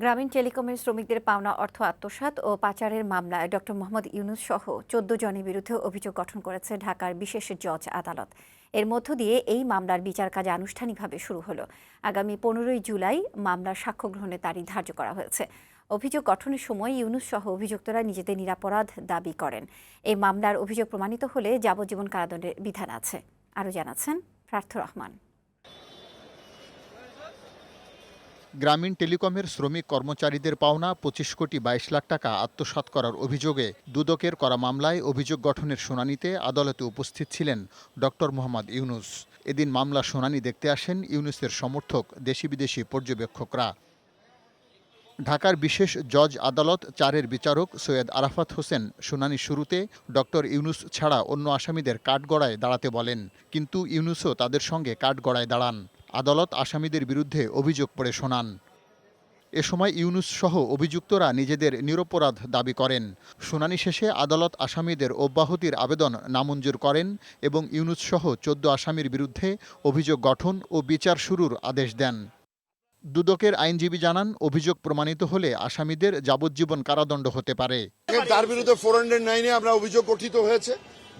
গ্রামীণ টেলিকমের শ্রমিকদের পাওনা অর্থ আত্মসাৎ ও পাচারের মামলায় ডক্টর মোহাম্মদ ইউনুস সহ চোদ্দ জনের বিরুদ্ধে অভিযোগ গঠন করেছে ঢাকার বিশেষ জজ আদালত। এর মধ্য দিয়ে এই মামলার বিচার কাজ আনুষ্ঠানিকভাবে শুরু হলো। আগামী পনেরোই জুলাই মামলার সাক্ষ্য গ্রহণের তারিখ ধার্য করা হয়েছে। অভিযোগ গঠনের সময় ইউনুস সহ অভিযুক্তরা নিজেদের নিরাপরাধ দাবি করেন। এই মামলার অভিযোগ প্রমাণিত হলে যাবজ্জীবন কারাদণ্ডের বিধান আছে। আরও জানাচ্ছেন প্রার্থ রহমান। গ্রামীণ টেলিকমের শ্রমিক কর্মচারীদের পাওনা পঁচিশ কোটি বাইশ লাখ টাকা আত্মসাৎ করার অভিযোগে দুদকের করা মামলায় অভিযোগ গঠনের শুনানিতে আদালতে উপস্থিত ছিলেন ডক্টর মোহাম্মদ ইউনুস। এদিন মামলা শুনানি দেখতে আসেন ইউনুসের সমর্থক দেশি বিদেশি পর্যবেক্ষকরা। ঢাকার বিশেষ জজ আদালত চারের বিচারক সৈয়দ আরাফাত হোসেন শুনানি শুরুতে ডক্টর ইউনুস ছাড়া অন্য আসামিদের কাঠগড়ায় দাঁড়াতে বলেন, কিন্তু ইউনুসও তাদের সঙ্গে কাঠগড়ায় দাঁড়ান। আদালত আসামিদের বিরুদ্ধে অভিযোগ পড়ে শোনান। এ সময় ইউনুস সহ অভিযুক্তরা নিজেদের নিরপরাধ দাবি করেন। শুনানি শেষে আদালত আসামিদের অব্যাহতির আবেদন নামঞ্জুর করেন এবং ইউনুস সহ চোদ্দ আসামির বিরুদ্ধে অভিযোগ গঠন ও বিচার শুরুর আদেশ দেন। দুদকের আইনজীবী জানান, অভিযোগ প্রমাণিত হলে আসামিদের যাবজ্জীবন কারাদণ্ড হতে পারে। তার বিরুদ্ধে ফোর হান্ড্রেড নাইনে আমরা অভিযোগ গঠিত হয়েছে,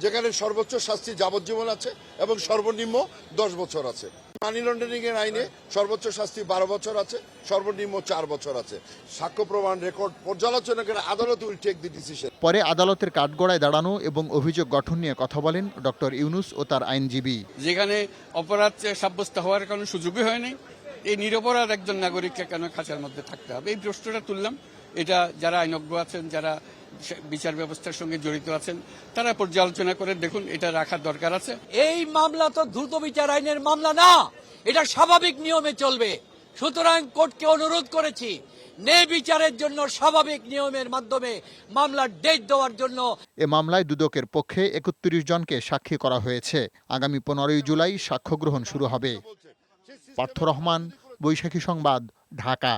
যেখানে সর্বোচ্চ শাস্তি যাবজ্জীবন আছে এবং সর্বনিম্ন দশ বছর আছে। মানি লন্ডারিং এর আইনে সর্বোচ্চ শাস্তি বারো বছর আছে সর্বনিম্ন চার বছর আছে। সাক্ষ্য প্রমাণ রেকর্ড পর্যালোচনা করে আদালত উইল টেক দি ডিসিশন পরে আদালতের কাঠগড়ায় দাঁড়ানো এবং অভিযোগ গঠন নিয়ে কথা বলেন ডক্টর ইউনুস ও তার আইনজীবী। যেখানে অপরাধ সাব্যস্ত হওয়ার কোনো সুযোগই হয়নি। এই নিরপরাধ একজন নাগরিককে কেন খাঁচার মধ্যে থাকতে হবে? এই প্রশ্নটা তুললাম। এটা যারা আইনজ্ঞ আছেন যারা বিচার ব্যবস্থার সঙ্গে জড়িত আছেন তারা পর্যালোচনা করে দেখুন এটা রাখার দরকার আছে। এই মামলা তো দ্রুত বিচার আইনের মামলা না এটা স্বাভাবিক নিয়মে চলবে। সুতরাং কোর্টকে অনুরোধ করেছি নে বিচারের জন্য স্বাভাবিক নিয়মের মাধ্যমে মামলার ডেট দেওয়ার জন্য। এ মামলায় দুদকের পক্ষে একত্রিশ জনকে সাক্ষী করা হয়েছে। আগামী পনেরোই জুলাই সাক্ষ্য গ্রহণ শুরু হবে। পার্থ রহমান বৈশাখী সংবাদ ঢাকা।